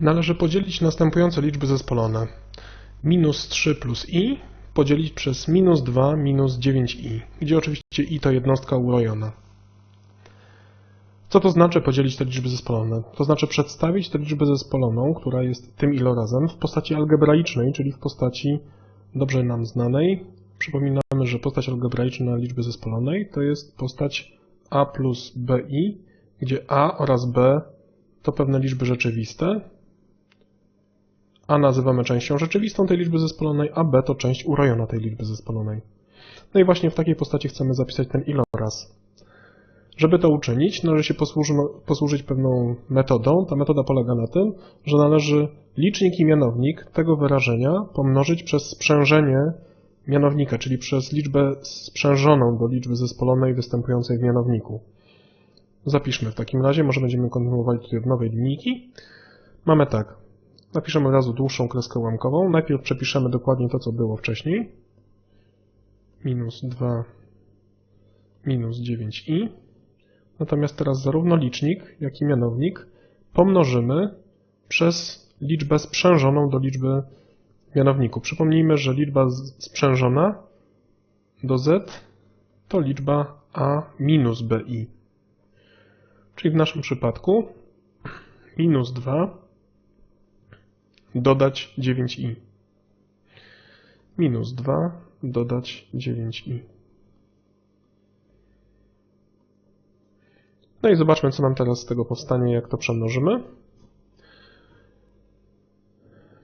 Należy podzielić następujące liczby zespolone. Minus 3 plus i podzielić przez minus 2 minus 9i, gdzie oczywiście i to jednostka urojona. Co to znaczy podzielić te liczby zespolone? To znaczy przedstawić tę liczbę zespoloną, która jest tym ilorazem, w postaci algebraicznej, czyli w postaci dobrze nam znanej. Przypominamy, że postać algebraiczna liczby zespolonej to jest postać a plus bi, gdzie a oraz b to pewne liczby rzeczywiste, a nazywamy częścią rzeczywistą tej liczby zespolonej, a b to część urojona tej liczby zespolonej. No i właśnie w takiej postaci chcemy zapisać ten iloraz. Żeby to uczynić, należy się posłuży, posłużyć pewną metodą. Ta metoda polega na tym, że należy licznik i mianownik tego wyrażenia pomnożyć przez sprzężenie mianownika, czyli przez liczbę sprzężoną do liczby zespolonej występującej w mianowniku. Zapiszmy w takim razie, może będziemy kontynuowali tutaj od nowej linijki. Mamy tak, napiszemy od razu dłuższą kreskę ułamkową. Najpierw przepiszemy dokładnie to, co było wcześniej. Minus 2 minus 9i. Natomiast teraz zarówno licznik, jak i mianownik pomnożymy przez liczbę sprzężoną do liczby mianowniku. Przypomnijmy, że liczba sprzężona do z to liczba a minus bi. Czyli w naszym przypadku minus 2 dodać 9i. Minus 2 dodać 9i. No i zobaczmy, co nam teraz z tego powstanie, jak to przemnożymy.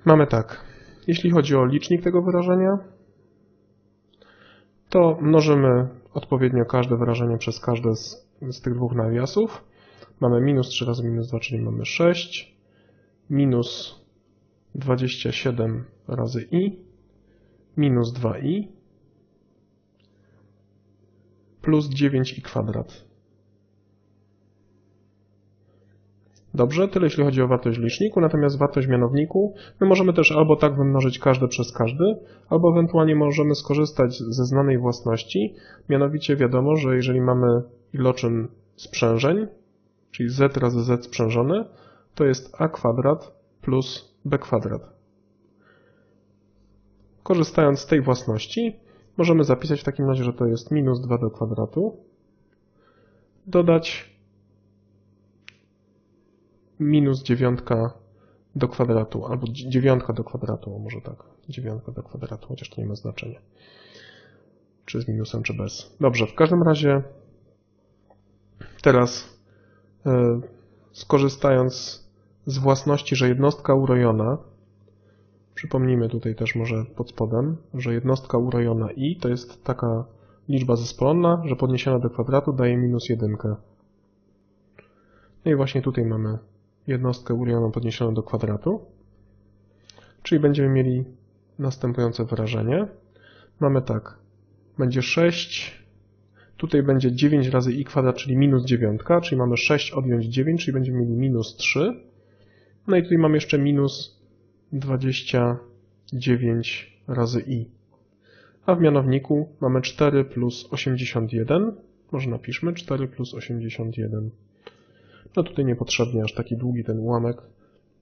Mamy tak. Jeśli chodzi o licznik tego wyrażenia, to mnożymy odpowiednio każde wyrażenie przez każde z, z tych dwóch nawiasów. Mamy minus 3 razy minus 2, czyli mamy 6, minus 27 razy i, minus 2i, plus 9i kwadrat. Dobrze, tyle jeśli chodzi o wartość w liczniku, natomiast wartość w mianowniku, my możemy też albo tak wymnożyć każde przez każdy, albo ewentualnie możemy skorzystać ze znanej własności, mianowicie wiadomo, że jeżeli mamy iloczyn sprzężeń, czyli z razy z sprzężone, to jest a kwadrat plus b kwadrat. Korzystając z tej własności, możemy zapisać w takim razie, że to jest minus 2 do kwadratu, dodać minus dziewiątka do kwadratu, albo dziewiątka do kwadratu, może tak, dziewiątka do kwadratu, chociaż to nie ma znaczenia. Czy z minusem, czy bez. Dobrze, w każdym razie teraz yy, skorzystając z własności, że jednostka urojona, przypomnijmy tutaj też może pod spodem, że jednostka urojona i to jest taka liczba zespolona, że podniesiona do kwadratu daje minus jedynkę. No i właśnie tutaj mamy jednostkę urojoną podniesioną do kwadratu. Czyli będziemy mieli następujące wyrażenie. Mamy tak, będzie 6, tutaj będzie 9 razy i kwadrat, czyli minus 9, czyli mamy 6 odjąć 9, czyli będziemy mieli minus 3. No i tutaj mamy jeszcze minus 29 razy i. A w mianowniku mamy 4 plus 81. Może napiszmy 4 plus 81. No tutaj niepotrzebnie aż taki długi ten ułamek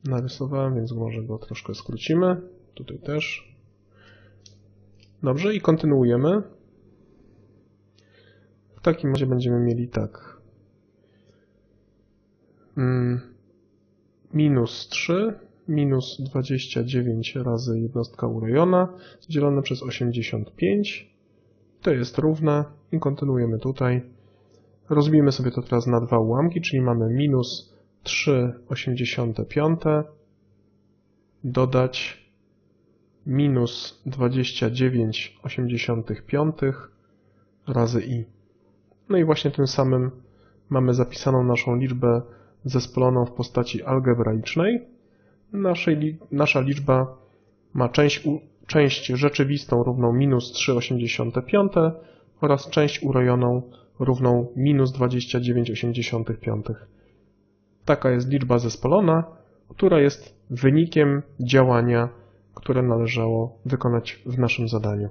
narysowałem, więc może go troszkę skrócimy. Tutaj też. Dobrze, i kontynuujemy. W takim razie będziemy mieli tak. Mm, minus 3, minus 29 razy jednostka urojona, dzielone przez 85. To jest równe i kontynuujemy tutaj. Rozbijmy sobie to teraz na dwa ułamki, czyli mamy minus 3,85 dodać minus 29,85 razy i. No i właśnie tym samym mamy zapisaną naszą liczbę zespoloną w postaci algebraicznej. Naszej, nasza liczba ma część, część rzeczywistą równą minus 3,85 oraz część urojoną równą minus 29,85. Taka jest liczba zespolona, która jest wynikiem działania, które należało wykonać w naszym zadaniu.